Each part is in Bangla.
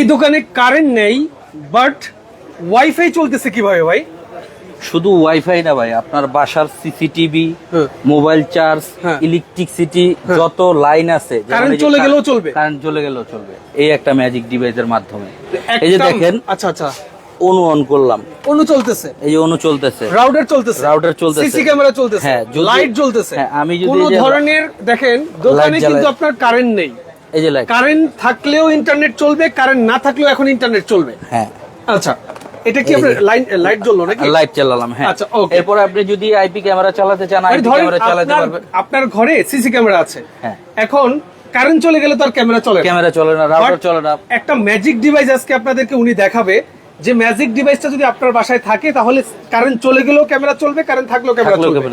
এই দোকানে কারেন্ট নেই বাট ওয়াইফাই চলতেছে কীভাবে ভাই? শুধু ওয়াইফাই না ভাই আপনার বাসার সিসিটিভি। Mobile charge. ইলেকট্রিসিটি যত লাইন আছে কারেন্ট চলে গেলেও চলবে? কারেন্ট চলে গেলেও চলবে। এই একটা ম্যাজিক ডিভাইসের মাধ্যমে। এই যে দেখেন আচ্ছা আচ্ছা। অনু অন করলাম। অনু চলতেছে। এই যে অনু চলতেছে। রাউটার চলতেছে। Router চলতেছে। সিসি ক্যামেরা চলতেছে। হ্যাঁ, লাইট জ্বলতেছে। হ্যাঁ, আমি যদি কোনো ধরনের দেখেন দোকানে কিন্তু আপনার কারেন্ট নেই। এই যে লাইট কারেন্ট থাকলেও ইন্টারনেট চলবে কারেন্ট না থাকলেও এখন ইন্টারনেট চলবে। হ্যাঁ। আচ্ছা এটা কি আপনি লাইন লাইট জ্বললো নাকি? লাইট চালালাম হ্যাঁ। আচ্ছা, ওকে এরপর আপনি যদি আইপি ক্যামেরা চালাতে চান আইপি ক্যামেরা চালাতে পারবেন। আপনার ঘরে সিসি ক্যামেরা আছে। হ্যাঁ। এখন কারেন্ট চলে গেলে তো আর ক্যামেরা চলে ক্যামেরা চলে না রাউটার চলে না। একটা ম্যাজিক ডিভাইস আজকে আপনাদেরকে উনি দেখাবে যে ম্যাজিক ডিভাইসটা যদি আপনার বাসায় থাকে তাহলে কারেন্ট চলে গেলেও ক্যামেরা চলবে কারেন্ট থাকলেও ক্যামেরা চলবে।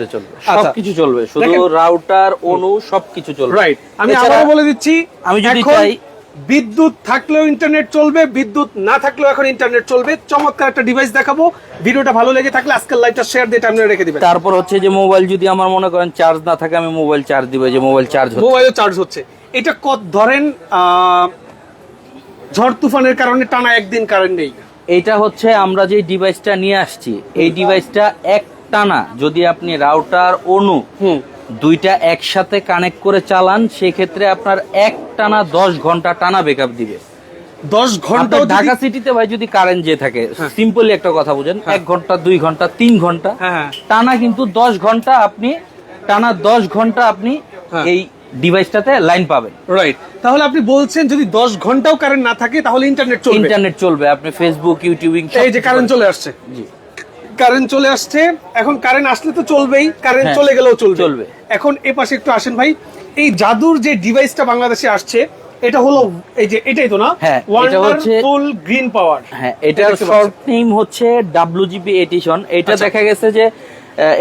আচ্ছা। সবকিছু চলবে। শুধু রাউটার অনু সবকিছু চলবে। রাইট আমি আবারও বলে দিচ্ছি আমি যদি চাই- বিদ্যুৎ থাকলেও ইন্টারনেট চলবে বিদ্যুৎ না থাকলেও এখন ইন্টারনেট চলবে। চমৎকার একটা ডিভাইস দেখাবো। ভিডিওটা ভালো লেগে থাকলে আজকের লাইভটা শেয়ার দিয়ে টাইমে রেখে দিবেন। তারপর হচ্ছে যে মোবাইল যদি আমার মনে করেন চার্জ না থাকে আমি মোবাইল চার্জ দিব যে মোবাইল চার্জ হচ্ছে। মোবাইলও চার্জ হচ্ছে। এটা কত ধরেন আহ, ঝড় তুফানের কারণে টানা একদিন কারেন্ট নেই। এইটা হচ্ছে আমরা যে ডিভাইসটা নিয়ে আসছি এই ডিভাইসটা এক টানা যদি আপনি রাউটার অনু হুম দুইটা একসাথে কানেক্ট করে চালান সেক্ষেত্রে আপনার এক টানা দশ ঘণ্টা টানা বেকআপ দিবে দশ ঘণ্টা ঢাকা সিটিতে ভাই যদি কারেন্ট যে থাকে সিম্পলি একটা কথা বুঝেন এক ঘণ্টা দুই ঘণ্টা তিন ঘণ্টা হ্যাঁ, হ্যাঁ। টানা কিন্তু দশ ঘণ্টা আপনি টানা দশ ঘণ্টা আপনি হ্যাঁ। এই ডিভাইসটাতে লাইন পাবেন। রাইট তাহলে আপনি বলছেন যদি দশ ঘন্টাও কারেন্ট না থাকে তাহলে ইন্টারনেট চলবে। ইন্টারনেট চলবে আপনি ফেসবুক ইউটিউবিং এই যে কারেন্ট চলে আসছে। জি। কারেন্ট চলে আসছে এখন কারেন্ট আসলে তো চলবেই কারেন্ট হ্যাঁ, চলে গেলেও চলবে। চলবে। এখন এ পাশে একটু আসেন ভাই এই জাদুর যে ডিভাইসটা বাংলাদেশে আসছে এটা হলো এই যে এটাই তো না? হ্যাঁ, এটা হচ্ছে- ফুল গ্রিন পাওয়ার হ্যাঁ এটার শর্ট নেম হচ্ছে ডাব্লিউজিপি এডিশন এটা আচ্ছা। দেখা গেছে যে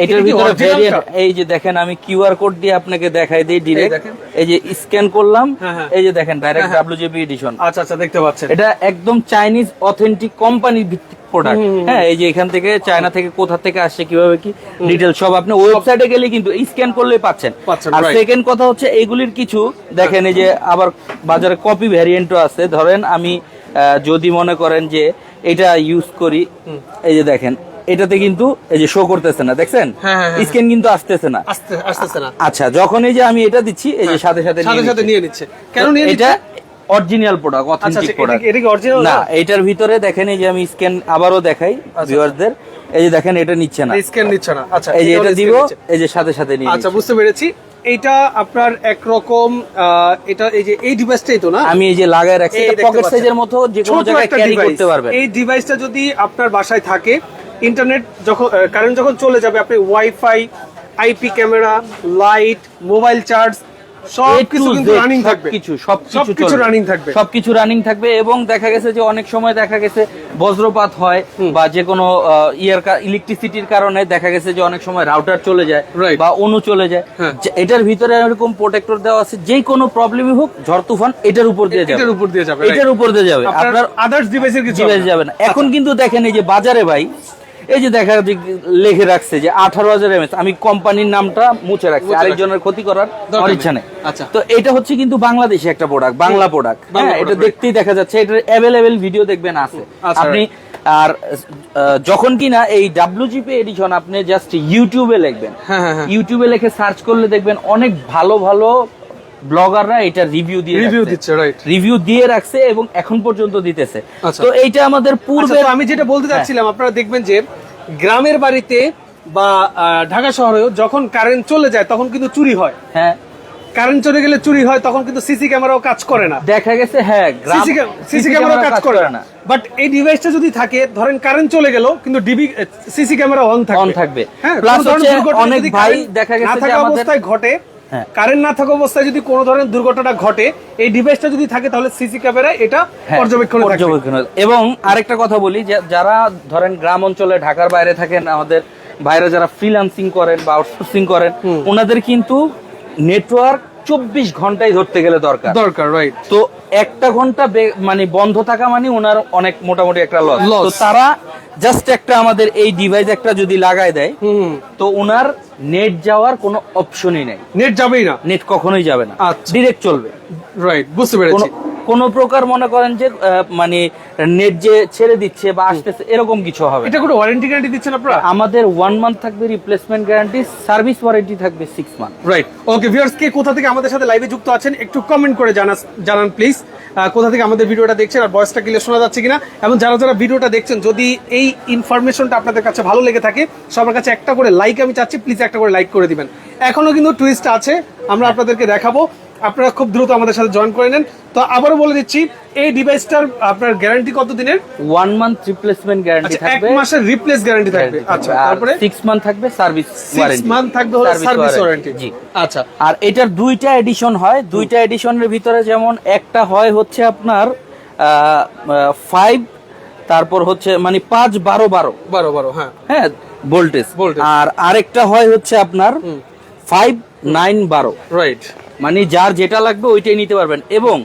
এটার ভিতরে ভেরিয়েন্ট এই যে দেখেন আমি কিউআর কোড দিয়ে আপনাকে দেখাই দিই ডিরেক্ট এই যে স্ক্যান করলাম হ্যাঁ, হ্যাঁ। এই যে দেখেন ডাইরেক্ট। ডাব্লিউজিপি এডিশন আচ্ছা আচ্ছা দেখতে পাচ্ছেন। এটা একদম চাইনিজ অথেন্টিক কোম্পানি ভিত্তিক প্রোডাক্ট হ্যাঁ এই যে এখান থেকে চায়না থেকে কোথা থেকে আসছে কীভাবে কি ডিটেল সব আপনি ওয়েবসাইটে গেলে কিন্তু স্ক্যান করলেই পাচ্ছেন। আর সেকেন্ড কথা হচ্ছে এইগুলির কিছু দেখেন এই যে আবার বাজারে কপি ভ্যারিয়েন্টও আছে। ধরেন আমি যদি মনে করেন যে এটা ইউজ করি এই যে দেখেন এটাতে কিন্তু এই যে শো করতেছে না দেখছেন? হ্যাঁ, হ্যাঁ, হ্যাঁ। স্ক্যান কিন্তু আসতেছে না। আসতেছে না। আচ্ছা যখন এই যে আমি এটা দিচ্ছি এই যে সাথে সাথে হ্যাঁ। সাথে সাথে নিয়ে নিচ্ছে। কেন নিয়ে এটা অরিজিনাল প্রোডাক্ট আচ্ছা অথেন্টিক আচ্ছা, প্রোডাক্ট এটা কি- অরিজিনাল না এটার ভিতরে দেখেন এই যে আমি স্ক্যান আবারও দেখাই আচ্ছা। ভিউয়ারদের এই যে দেখেন এটা নিচ্ছে না। স্ক্যান নিচ্ছে না। আচ্ছা এই যে এটা দিব এই যে সাথে সাথে নিয়ে আচ্ছা বুঝতে পেরেছি। এটা আপনার একরকম এটা এই যে এই ডিভাইসটাই তো না? আমি এই যে লাগায় রাখছি এটা পকেট সাইজের মতো যে কোনো জায়গায় ক্যারি। করতে পারবেন। এই ডিভাইসটা যদি আপনার বাসায় থাকে ইন্টারনেট যখন কারেন্ট যখন চলে যাবে আপনি WiFi IP camera light mobile charge সব কিছু রানিং থাকবে। সবকিছু রানিং থাকবে। সবকিছু রানিং থাকবে এবং দেখা গেছে যে অনেক সময় দেখা গেছে বজ্রপাত হয় বা যে কোনো ইয়ার ইলেকট্রিসিটির কারণে দেখা গেছে যে অনেক সময় রাউটার চলে যায় বা অনু চলে যায়। হ্যাঁ। এটার ভিতরে এরকম প্রোটেক্টর দেওয়া আছে যে কোনো প্রবলেমই হোক ঝড় তুফান এটার উপর দিয়ে যাবে। এটার উপর দিয়ে যাবে এটার উপর দিয়ে যাবে। আপনার আদার্স ডিভাইসের কিছু যাবে না। এখন কিন্তু দেখেন এই যে বাজারে ভাই এই যে দেখা যে লেখে রাখছে যে আঠারো হাজার এমএস আমি কোম্পানির নামটা মুছে রাখছি আরেকজনের ক্ষতি করার আমার ইচ্ছা নেই। আচ্ছা। তো এটা হচ্ছে কিন্তু বাংলাদেশে একটা প্রোডাক্ট বাংলা প্রোডাক্ট হ্যাঁ এটা দেখতেই দেখা যাচ্ছে এটার অ্যাভেলেবেল ভিডিও দেখবেন আছে। আচ্ছা, আপনি আর যখন কিনা এই ডাব্লিউজিপি এডিশন আপনি জাস্ট ইউটিউবে লিখবেন। হ্যাঁ, হ্যাঁ, হ্যাঁ। ইউটিউবে লিখে সার্চ করলে দেখবেন অনেক ভালো ভালো ব্লগাররা এটা রিভিউ দিয়ে রিভিউ দিচ্ছে রাইট রিভিউ দিয়ে রাখছে এবং এখন পর্যন্ত দিতেছে। আচ্ছা। তো এইটা আমাদের পূর্বে আচ্ছা, আমি যেটা বলতে চাচ্ছিলাম আপনারা দেখবেন যে গ্রামের বাড়িতে বা ঢাকা শহরেও যখন কারেন্ট চলে যায় তখন কিন্তু চুরি হয়। হ্যাঁ। কারেন্ট চলে গেলে চুরি হয় তখন কিন্তু সিসি ক্যামেরাও কাজ করে না। দেখা গেছে হ্যাঁ সিসি ক্যামেরা কাজ করে না। বাট এই ডিভাইসটা যদি থাকে ধরেন কারেন্ট চলে গেল কিন্তু ডিবি সিসি ক্যামেরা অন থাকবে। On থাকবে। হ্যাঁ কোনো ধরনের হচ্ছে অনেক ভাই দেখা গেছে যে আমাদের- অবস্থায় ঘটে হ্যাঁ। কারেন্ট না থাকা অবস্থায় যদি কোনো ধরনের দুর্ঘটনা ঘটে এই ডিভাইসটা যদি থাকে তাহলে সিসি ক্যামেরা এটা হ্যাঁ, পর্যবেক্ষণে পর্যবেক্ষণে। এবং আরেকটা কথা বলি যে যারা ধরেন গ্রাম অঞ্চলে ঢাকার বাইরে থাকেন আমাদের বাইরে যারা ফ্রিল্যান্সিং করেন বা আউটসোর্সিং করেন ওনাদের কিন্তু নেটওয়ার্ক চব্বিশ ঘন্টায় ধরতে গেলে দরকার। দরকার রাইট তো একটা ঘণ্টা মানে বন্ধ থাকা মানে ওনার অনেক মোটামুটি একটা লস তো তারা জাস্ট একটা আমাদের এই ডিভাইস একটা যদি লাগাই দেয় তো ওনার নেট যাওয়ার কোনো অপশনই নাই। নেট যাবেই না। নেট কখনোই যাবে না। আচ্ছা। ডিরেক্ট চলবে। রাইট বুঝতে পেরেছি। কোনো প্রকার মনে করেন যে মানে নেট যে ছেড়ে দিচ্ছে বা আসতেছে এরকম কিছু হবে এটা কোনো ওয়ারেন্টি গ্যারান্টি দিচ্ছেন আপনারা? আমাদের ওয়ান মান্থ থাকবে রিপ্লেসমেন্ট গ্যারান্টি সার্ভিস ওয়ারেন্টি থাকবে six month right okay viewers কে কোথা থেকে আমাদের সাথে লাইভে যুক্ত আছেন একটু কমেন্ট করে জানাস জানান প্লিজ কোথা থেকে আমাদের ভিডিওটা দেখছেন আর ভয়েসটা ক্লিয়ার শোনা যাচ্ছে কিনা? এবং যারা যারা ভিডিওটা দেখছেন যদি এই ইনফরমেশনটা আপনাদের কাছে ভালো লেগে থাকে সবার কাছে একটা করে লাইক আমি চাচ্ছি প্লিজ একটা করে লাইক করে দিবেন। এখনও কিন্তু টুইস্ট আছে আমরা আপনাদেরকে দেখাবো। আপনারা খুব দ্রুত আমাদের সাথে জয়েন করে নেন। তো আবারও বলে দিচ্ছি এই ডিভাইসটার আপনার গ্যারান্টি কত দিনের ওয়ান মান্থ রিপ্লেসমেন্ট গ্যারান্টি আচ্ছা এক থাকবে। মাসের রিপ্লেস গ্যারান্টি থাকবে। আচ্ছা তারপরে? সিক্স মান্থ থাকবে সার্ভিস ওয়ারেন্টি মান্থ থাকবে হলো সার্ভিস ওয়ারেন্টি জি। আচ্ছা। আর এটার দুইটা এডিশন হয়। দুইটা এডিশনের ভিতরে যেমন একটা হয় হচ্ছে আপনার ফাইভ তারপর হচ্ছে মানে পাঁচ বারো বারো। বারো বারো হ্যাঁ। হ্যাঁ ভোল্টেজ। আর আরেকটা হয় হচ্ছে আপনার ফাইভ নাইন বারো। রাইট মানে যার যেটা লাগবে ওইটাই নিতে পারবেন। এবং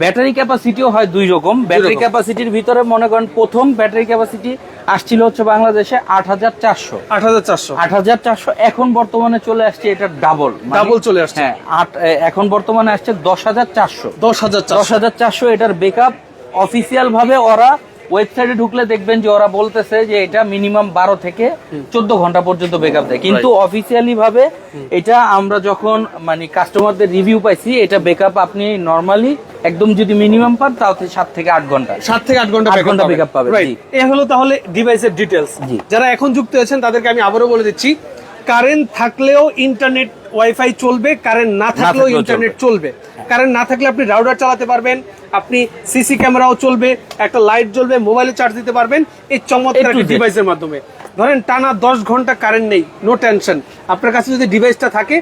ব্যাটারি ক্যাপাসিটিও হয় দুই রকম। ব্যাটারি ক্যাপাসিটির ভিতরে মনে করেন প্রথম ব্যাটারি ক্যাপাসিটি আসছিল হচ্ছে বাংলাদেশে আট হাজার চারশো। আট হাজার চারশো। আট হাজার চারশো এখন বর্তমানে চলে আসছে এটা ডাবল। ডাবল চলে আসছে। হ্যাঁ আট এখন বর্তমানে আসছে দশ হাজার চারশো। দশ হাজার দশ হাজার চারশো এটার বেকআপ অফিসিয়াল ভাবে ওরা ওয়েবসাইটে ঢুকলে দেখবেন যে ওরা বলতেছে যে এটা মিনিমাম বারো থেকে চোদ্দ ঘণ্টা পর্যন্ত বেকআপ দেয়। কিন্তু অফিসিয়ালি ভাবে এটা আমরা যখন মানে কাস্টমারদের রিভিউ পাইছি এটা বেকআপ আপনি নর্মালি একদম যদি মিনিমাম পান তাহলে সাত থেকে আট ঘণ্টা। সাত থেকে আট ঘণ্টা আট ঘণ্টা বেকআপ পাবে। এই হলো তাহলে ডিভাইসের ডিটেলস যারা এখন যুক্ত হয়েছেন তাদেরকে আমি আবারও বলে দিচ্ছি কারেন্ট থাকলেও ইন্টারনেট ওয়াইফাই চলবে কারেন্ট না থাকলেও ইন্টারনেট চলবে। কারেন্ট না থাকলে আপনি রাউটার চালাতে পারবেন আপনি সিসি ক্যামেরাও চলবে একটা লাইট জ্বলবে মোবাইলে চার্জ দিতে পারবেন এই চমৎকার একটা ডিভাইসের মাধ্যমে। ধরেন টানা দশ ঘণ্টা কারেন্ট নেই নো টেনশন আপনার কাছে যদি ডিভাইসটা থাকে।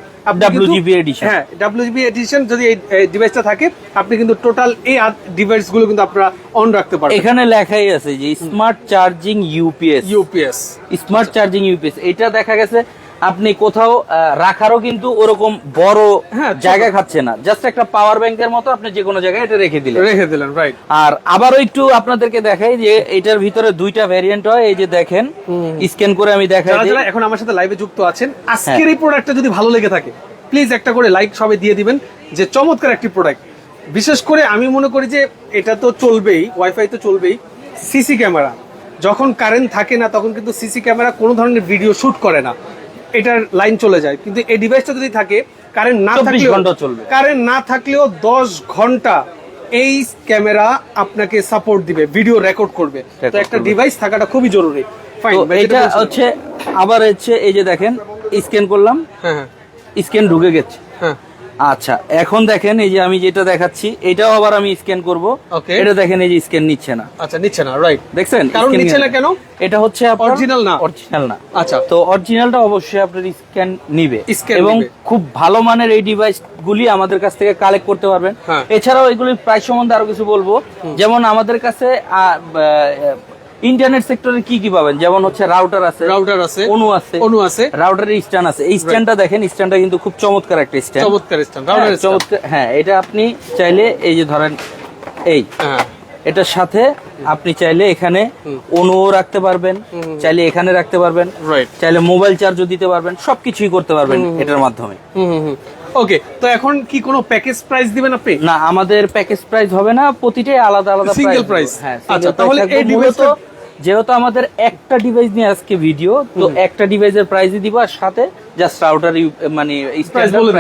হ্যাঁ ডাব্লিউজিবি এডিশন যদি এই ডিভাইসটা থাকে আপনি কিন্তু টোটাল এই ডিভাইসগুলো কিন্তু আপনারা অন রাখতে পারবেন। এখানে লেখাই আছে যে smart charging UPS UPS smart charging UPS এটা দেখা গেছে আপনি কোথাও রাখারও কিন্তু ওরকম বড় হ্যাঁ, জায়গা খাচ্ছে না। জাস্ট একটা পাওয়ার ব্যাংকের মতো আপনি যে কোনো জায়গায় এটা রেখে দিলেন। রেখে দিলেন রাইট আর আবারও একটু আপনাদেরকে দেখাই যে এটার ভিতরে দুইটা ভ্যারিয়েন্ট হয় এই যে দেখেন স্ক্যান করে আমি দেখাই এখন আমার সাথে লাইভে যুক্ত আছেন আজকের এই প্রোডাক্টটা যদি ভালো লেগে থাকে প্লিজ একটা করে লাইক সবাই দিয়ে দিবেন যে চমৎকার একটি প্রোডাক্ট বিশেষ করে আমি মনে করি যে এটা তো চলবেই ওয়াইফাই তো চলবেই সিসি ক্যামেরা যখন কারেন্ট থাকে না তখন কিন্তু সিসি ক্যামেরা কোনো ধরনের ভিডিও শুট করে না। এটার লাইন চলে যায়। কিন্তু এই ডিভাইসটা যদি থাকে কারেন্ট না 24 থাকলেও ঘণ্টা চলবে। কারেন্ট না থাকলেও দশ ঘণ্টা এই ক্যামেরা আপনাকে সাপোর্ট দিবে ভিডিও রেকর্ড করবে। তো একটা ডিভাইস থাকাটা খুবই জরুরি। এটা হচ্ছে আবার হচ্ছে এই যে দেখেন স্ক্যান করলাম হ্যাঁ হ্যাঁ। স্ক্যান ঢুকে গেছে। হ্যাঁ। আচ্ছা এখন দেখেন এই যে আমি যেটা দেখাচ্ছি এটাও আবার আমি স্ক্যান করব. এটা দেখেন এই যে স্ক্যান নিচ্ছে না। আচ্ছা নিচ্ছে না রাইট দেখছেন? কারণ নিচ্ছে না কেন? এটা হচ্ছে Original না? অরিজিনাল না। আচ্ছা। তো অরিজিনালটা অবশ্যই আপনার স্ক্যান নিবে। এবং খুব ভালো মানের এই ডিভাইস গুলি আমাদের কাছ থেকে কালেক্ট করতে পারবেন। হ্যাঁ। এছাড়াও এগুলির প্রাইস সম্বন্ধে আরও কিছু বলব। যেমন আমাদের কাছে ইন্টারনেট সেক্টরে কি কি পাবেন? যেমন হচ্ছে রাউটার আছে রাউটার আছে অনু আছে অনু আছে। রাউটারের স্ট্যান্ড আছে। এই স্ট্যান্ডটা দেখেন স্ট্যান্ডটা কিন্তু খুব চমৎকার একটা স্ট্যান্ড। চমৎকার স্ট্যান্ড রাউটার হ্যাঁ, চমৎকার হ্যাঁ এটা আপনি চাইলে এই যে ধরেন এই হ্যাঁ। এটার সাথে আপনি চাইলে এখানে অনুও রাখতে পারবেন চাইলে এখানে রাখতে পারবেন রাইট চাইলে মোবাইল চার্জও দিতে পারবেন সবকিছুই করতে পারবেন এটার মাধ্যমে। ওকে তো এখন কি কোনো প্যাকেজ প্রাইস দিবেন আপনি? না আমাদের প্যাকেজ প্রাইস হবে না প্রতিটাই আলাদা আলাদা দিব। price? হ্যাঁ আচ্ছা, তাহলে এই device-টা- যেহেতু আমাদের একটা ডিভাইস নিয়ে আজকে ভিডিও তো একটা ডিভাইসের প্রাইসই দিব আর সাথে জাস্ট রাউটার মানে বলে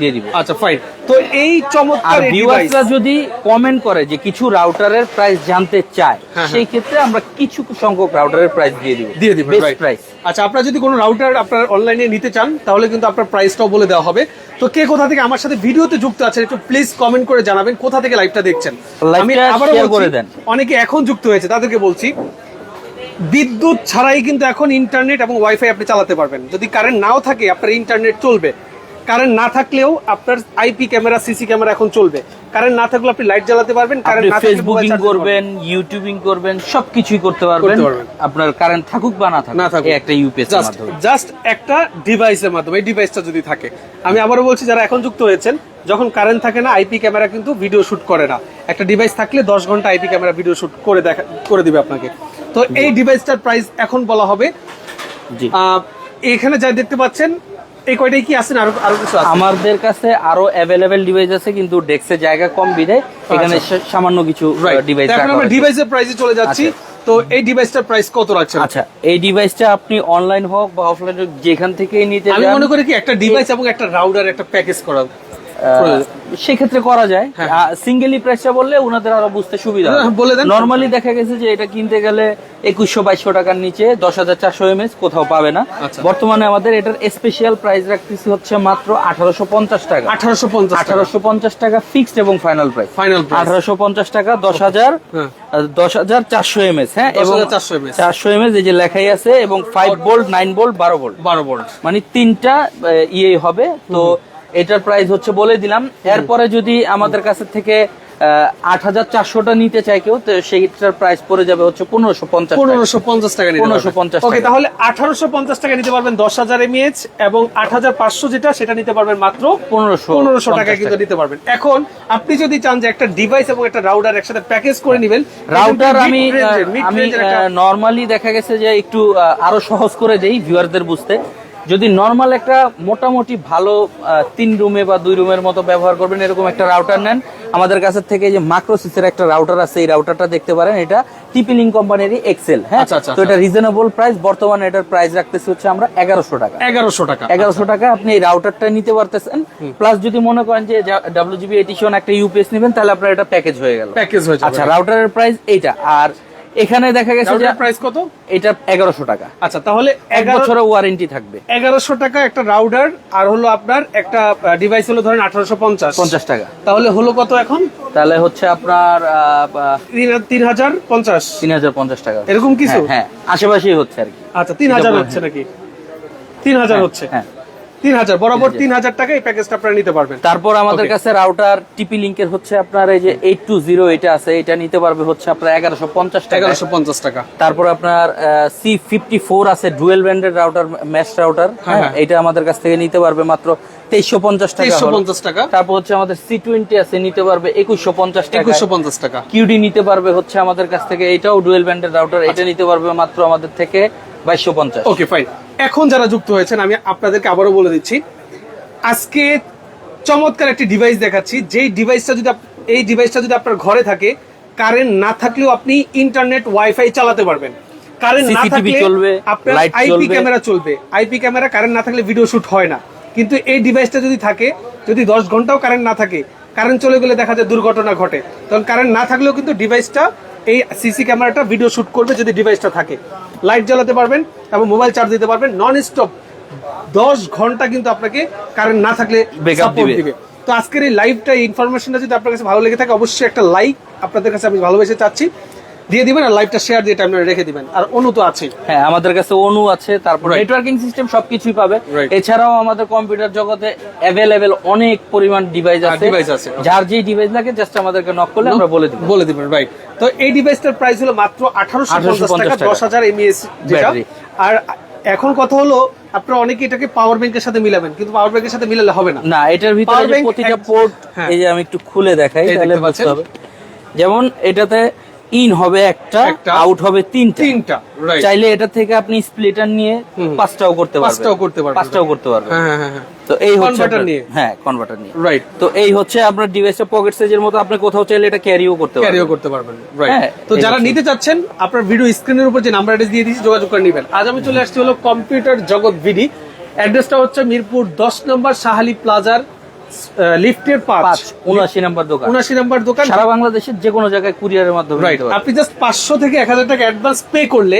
দিয়ে দিব। আচ্ছা ফাইন তো এই চমৎকার ভিউয়ার্সরা যদি কমেন্ট করে যে কিছু রাউটারের প্রাইস জানতে চায় হ্যাঁ, সেই ক্ষেত্রে আমরা কিছু সংখ্যক রাউটারের প্রাইস দিয়ে দিব। দিয়ে দিবেন বেস্ট প্রাইস আচ্ছা আপনারা যদি কোনো রাউটার আপনার অনলাইনে নিতে চান তাহলে কিন্তু আপনার প্রাইসটাও বলে দেওয়া হবে। তো কে কোথা থেকে আমার সাথে ভিডিওতে যুক্ত আছেন একটু প্লিজ কমেন্ট করে জানাবেন কোথা থেকে লাইভটা দেখছেন। আবারও share বলছি, করে দেন। অনেকে এখন যুক্ত হয়েছে তাদেরকে বলছি বিদ্যুৎ ছাড়াই কিন্তু এখন ইন্টারনেট এবং ওয়াইফাই আপনি চালাতে পারবেন। যদি কারেন্ট নাও থাকে আপনার ইন্টারনেট চলবে। কারেন্ট না থাকলেও আপনার আইপি ক্যামেরা সিসি ক্যামেরা এখন চলবে। কারেন্ট না থাকলে আপনি লাইট জ্বালাতে পারবেন কারেন্ট না ফেসবুকিং করবেন ইউটিউবিং করবেন সবকিছুই করতে পারবেন। আপনার কারেন্ট থাকুক বা না থাকুক না থাকুক। একটা ইউপিএস মাধ্যমে। জাস্ট একটা ডিভাইসের মাধ্যমে এই ডিভাইসটা যদি থাকে। আমি আবারও বলছি যারা এখন যুক্ত হয়েছেন যখন কারেন্ট থাকে না আইপি ক্যামেরা কিন্তু ভিডিও শুট করে না। একটা ডিভাইস থাকলে দশ ঘণ্টা আইপি ক্যামেরা ভিডিও শুট করে দেখা করে দিবে আপনাকে। তো এই ডিভাইসটার প্রাইস এখন বলা হবে। এখানে যা দেখতে পাচ্ছেন এই কয়টাই কি আছেন আরও আরও কিছু আছে? আমাদের কাছে আরও অ্যাভেলেবেল ডিভাইস আছে কিন্তু ডেস্কে জায়গা কম বিধায় এখানে সামান্য কিছু ডিভাইস এখন আমরা ডিভাইসের প্রাইসে চলে যাচ্ছি। তো এই ডিভাইসটার প্রাইস কত রাখছেন? আচ্ছা এই ডিভাইসটা আপনি অনলাইন হোক বা অফলাইন হোক যেখান থেকেই নিতে আমি মনে করি কি একটা ডিভাইস এবং একটা রাউটার একটা প্যাকেজ করা সেক্ষেত্রে করা যায়। হ্যাঁ। সিঙ্গেলি প্রাইসটা বললে ওনাদের আরও বুঝতে সুবিধা হ্যাঁ, বলে দেন। নর্মালি দেখা গেছে যে এটা কিনতে গেলে একুশশো বাইশশো টাকার নিচে দশ হাজার চারশো এমএস কোথাও পাবে না। আচ্ছা। বর্তমানে আমাদের এটার স্পেশাল প্রাইস রাখতেছি হচ্ছে মাত্র আঠারোশো পঞ্চাশ টাকা। আঠারোশো পঞ্চাশ আঠারোশো পঞ্চাশ টাকা ফিক্সড এবং ফাইনাল প্রাইস ফাইনাল আঠারোশো পঞ্চাশ টাকা দশ হাজার হ্যাঁ। দশ হাজার চারশো এমএস হ্যাঁ এবং 10,400 mAh চারশো এমএস এই যে লেখাই আছে এবং ফাইভ বোল্ট নাইন বোল্ট বারো বোল্ট বারো বোল্ট মানে তিনটা ইয়ে হবে। তো এটার প্রাইস হচ্ছে বলে দিলাম। এরপরে যদি আমাদের কাছে থেকে আট হাজার চারশোটা নিতে চাই কেউ তো সেইটার প্রাইস পড়ে যাবে হচ্ছে পনেরোশো পঞ্চাশ পনেরোশো পঞ্চাশ টাকা নিতে 1550 ওকে তাহলে আঠারোশো পঞ্চাশ টাকা নিতে পারবেন দশ হাজার এমএএচ এবং আট হাজার পাঁচশো যেটা সেটা নিতে পারবেন মাত্র পনেরোশো পনেরোশো টাকা কিন্তু নিতে পারবেন। এখন আপনি যদি চান যে একটা ডিভাইস এবং একটা রাউটার একসাথে প্যাকেজ করে নেবেন রাউটার আমি আমি নর্মালি দেখা গেছে যে একটু আরও সহজ করে দেই ভিউয়ারদের বুঝতে। যদি নর্মাল একটা মোটামুটি ভালো তিন রুমে বা দুই রুমের মতো ব্যবহার করবেন এরকম একটা রাউটার নেন। আমাদের কাছে থেকে যে মাক্রোসিসের একটা রাউটার আছে এই রাউটারটা দেখতে পারেন। এটা টিপিলিং কোম্পানিরই এক্সেল হ্যাঁ? আচ্ছা, আচ্ছা, তো এটা রিজনেবল প্রাইস বর্তমানে এটার প্রাইস রাখতেছি হচ্ছে আমরা এগারোশো টাকা। এগারোশো টাকা এগারোশো টাকা আপনি এই রাউটারটা নিতে পারতেছেন। প্লাস যদি মনে করেন যে ডাব্লিউজিবি এটিশন একটা ইউপিএস নেবেন তাহলে আপনার এটা প্যাকেজ হয়ে গেল। প্যাকেজ হয়ে আচ্ছা রাউটারের প্রাইস এইটা। আর এখানে দেখা গেছে যে প্রাইস কত? এটা এগারোশো টাকা। আচ্ছা তাহলে এক বছরের ওয়ারেন্টি থাকবে। এগারোশো টাকা একটা রাউডার আর হলো আপনার একটা ডিভাইস হলো ধরেন আঠারোশো পঞ্চাশ। পঞ্চাশ টাকা। তাহলে হলো কত এখন? তাহলে হচ্ছে আপনার তিন- হাজার পঞ্চাশ। তিন হাজার পঞ্চাশ টাকা। এরকম কিছু? হ্যাঁ, হ্যাঁ আশেপাশেই হচ্ছে আর কি। আচ্ছা তিন হাজার হচ্ছে নাকি? তিন হাজার হচ্ছে। হ্যাঁ। তিন হাজার বরাবর তিন হাজার টাকা এই প্যাকেজটা আপনারা নিতে পারবেন। তারপর আমাদের কাছে রাউটার টিপি লিঙ্কের হচ্ছে আপনার এই যে এইট টু জিরো এটা আছে এটা নিতে পারবে হচ্ছে আপনার এগারোশো পঞ্চাশ টাকা এগারোশো পঞ্চাশ টাকা। তারপর আপনার সি ফিফটি ফোর আছে ডুয়েল ব্র্যান্ডের রাউটার ম্যাশ রাউটার এটা আমাদের কাছ থেকে নিতে পারবে মাত্র তেইশশো পঞ্চাশ টাকা। পঞ্চাশ টাকা। তারপর হচ্ছে আমাদের সি টোয়েন্টি আছে নিতে পারবে একুশশো পঞ্চাশ টাকা একুশশো পঞ্চাশ টাকা। কিউডি নিতে পারবে হচ্ছে আমাদের কাছ থেকে এটাও ডুয়েল ব্র্যান্ডের রাউটার এটা নিতে পারবে মাত্র আমাদের থেকে বাইশশো পঞ্চাশ। ওকে ফাইন এখন যারা যুক্ত হয়েছেন আমি আপনাদেরকে আবারও বলে দিচ্ছি আজকে চমৎকার একটি ডিভাইস দেখাচ্ছি। যেই ডিভাইসটা যদি এই ডিভাইসটা যদি আপনার ঘরে থাকে কারেন্ট না থাকলেও আপনি ইন্টারনেট ওয়াইফাই চালাতে পারবেন। কারেন্ট না থাকলে চলবে, আপনার আইপি ক্যামেরা চলবে। আইপি ক্যামেরা কারেন্ট না থাকলে ভিডিও শুট হয় না। কিন্তু এই ডিভাইসটা যদি থাকে যদি দশ ঘন্টাও কারেন্ট না থাকে কারেন্ট চলে গেলে দেখা যায় দুর্ঘটনা ঘটে। তখন কারেন্ট না থাকলেও কিন্তু ডিভাইসটা এই সিসি ক্যামেরাটা ভিডিও শুট করবে যদি ডিভাইসটা থাকে। লাইট জ্বালাতে পারবেন এবং মোবাইল চার্জ দিতে পারবেন। নন স্টপ দশ ঘণ্টা কিন্তু আপনাকে কারেন্ট না থাকলে। দিবে। তো আজকের এই লাইভটা ইনফরমেশনটা যদি আপনার কাছে ভালো লেগে থাকে অবশ্যই একটা লাইক আপনাদের কাছে আমি ভালোবেসে চাচ্ছি। দিয়ে দিবেন আর লাইভটা শেয়ার দিয়ে রেখে দিবেন। আর অনু তো আছেই। হ্যাঁ আমাদের কাছে অনু আছে তারপর নেটওয়ার্কিং সিস্টেম সবকিছুই পাবে। এছাড়াও আমাদের কম্পিউটার জগতে অ্যাভেলেবেল অনেক পরিমাণ ডিভাইস আছে। device আছে। যার যেই ডিভাইস লাগে জাস্ট আমাদেরকে নক করলে আমরা বলে দিব। বলে দিবেন রাইট তো এই ডিভাইসটার প্রাইস হলো মাত্র আঠারোশো 1850 টাকা এমএএস যেটা। Battery। আর এখন কথা হলো আপনারা অনেকে এটাকে পাওয়ার ব্যাংকের সাথে মিলাবেন কিন্তু পাওয়ার ব্যাংকের সাথে মিলালে হবে না। না এটার ভিতরে যে প্রতিটা পোর্ট হ্যাঁ। এই যে আমি একটু খুলে দেখাই তাহলে বুঝতে হবে। যেমন এটাতে ইন হবে একটা আউট হবে তিনটা। তিনটা চাইলে এটা থেকে আপনি স্প্লিটার নিয়ে পাঁচটাও করতে পারবেন। পাঁচটাও করতে পারবেন। পাঁচটাও করতে পারবেন। হ্যাঁ হ্যাঁ হ্যাঁ। তো এই হচ্ছে নিয়ে। হ্যাঁ কনভার্টার নিয়ে। রাইট তো এই হচ্ছে আপনার ডিভাইসটা পকেট সাইজের মতো আপনি কোথাও চাইলে এটা ক্যারিও করতে পারবেন। ক্যারিও করতে পারবেন রাইট তো যারা নিতে চাচ্ছেন আপনার ভিডিও স্ক্রিনের উপর যে নাম্বার অ্যাড্রেস দিয়ে দিয়েছি যোগাযোগ করে নেবেন। আজ আমি চলে আসছি হলো কম্পিউটার জগৎ ভিডি। অ্যাড্রেসটা হচ্ছে মিরপুর দশ নম্বর সাহালি প্লাজার লিফটের পাঁচ উনআশি নাম্বার দোকান। উনাশি নম্বর দোকান। সারা বাংলাদেশের যে কোনো জায়গায় কুরিয়ারের মাধ্যমে রাইট আপনি জাস্ট পাঁচশো থেকে এক হাজার টাকা অ্যাডভান্স পে করলে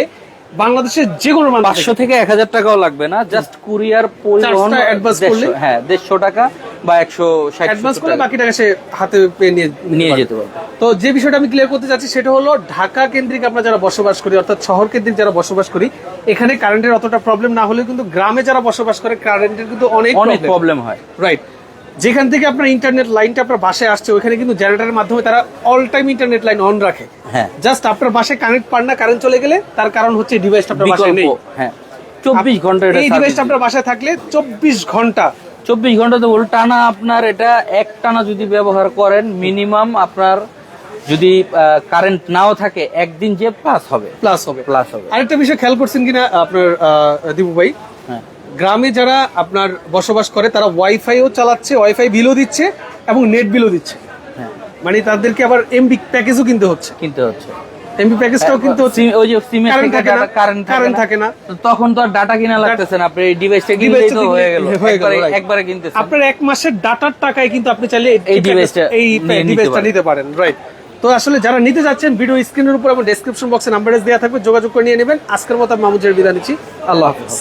বাংলাদেশের যে কোনো পাঁচশো থেকে এক হাজার টাকাও লাগবে না জাস্ট কুরিয়ার পরিবহন দেড়শো- করলে? হ্যাঁ দেড়শো টাকা বা একশো ষাট অ্যাডভান্স করে বাকি টাকা সে হাতে পেয়ে নিয়ে নিয়ে যেতে পারবে। তো যে বিষয়টা আমি ক্লিয়ার করতে চাচ্ছি সেটা হলো ঢাকা কেন্দ্রিক আমরা যারা বসবাস করি অর্থাৎ শহর কেন্দ্রিক যারা বসবাস করি এখানে কারেন্টের অতটা প্রবলেম না হলেও কিন্তু গ্রামে যারা বসবাস করে কারেন্টের কিন্তু অনেক অনেক প্রবলেম হয়। রাইট যেখান থেকে আপনার ইন্টারনেট লাইনটা আপনার বাসায় আসছে ওখানে কিন্তু জেনারেটরের মাধ্যমে তারা all time internet line on রাখে। হ্যাঁ। জাস্ট আপনার বাসায় কানেক্ট পান না কারেন্ট চলে গেলে তার কারণ হচ্ছে ডিভাইসটা আপনার বাসায় নেই। হ্যাঁ। চব্বিশ ঘণ্টা এটা এই ডিভাইসটা আপনার বাসায় থাকলে চব্বিশ ঘণ্টা। চব্বিশ ঘণ্টা তো টানা আপনার এটা এক টানা যদি ব্যবহার করেন মিনিমাম আপনার যদি কারেন্ট নাও থাকে একদিন যে প্লাস হবে। প্লাস হবে। প্লাস হবে। আরেকটা বিষয় খেয়াল করছেন কিনা আপনার দীপু ভাই? হ্যাঁ। গ্রামে যারা আপনার বসবাস করে তারা ওয়াইফাইও চালাচ্ছে ওয়াইফাই বিলও দিচ্ছে এবং নেট বিলও দিচ্ছে। হ্যাঁ। মানে তাদেরকে আবার এমবি প্যাকেজও কিনতে হচ্ছে। কিনতে হচ্ছে। এমবি প্যাকেজটাও কিনতে ওই যে সিমের Current থেকে না, কারেন্ট থাকে না। তখন তো আর ডাটা কিনা লাগতেছে না আপনি এই ডিভাইসটা কিনলেই তো হয়ে গেল। একবারে কিনতেছেন। আপনার এক মাসের ডাটার টাকায় কিন্তু আপনি চাইলে এই device-টা এই ডিভাইসটা নিতে পারেন। রাইট তো আসলে যারা নিতে যাচ্ছেন ভিডিও স্ক্রিনের উপর এবং ডেসক্রিপশন বক্সে নাম্বার দেওয়া থাকবে যোগাযোগ করে নিয়ে নেবেন। আজকের মতো আমি মামুজের বিদায় নিচ্ছি। আল্লাহ হাফিজ।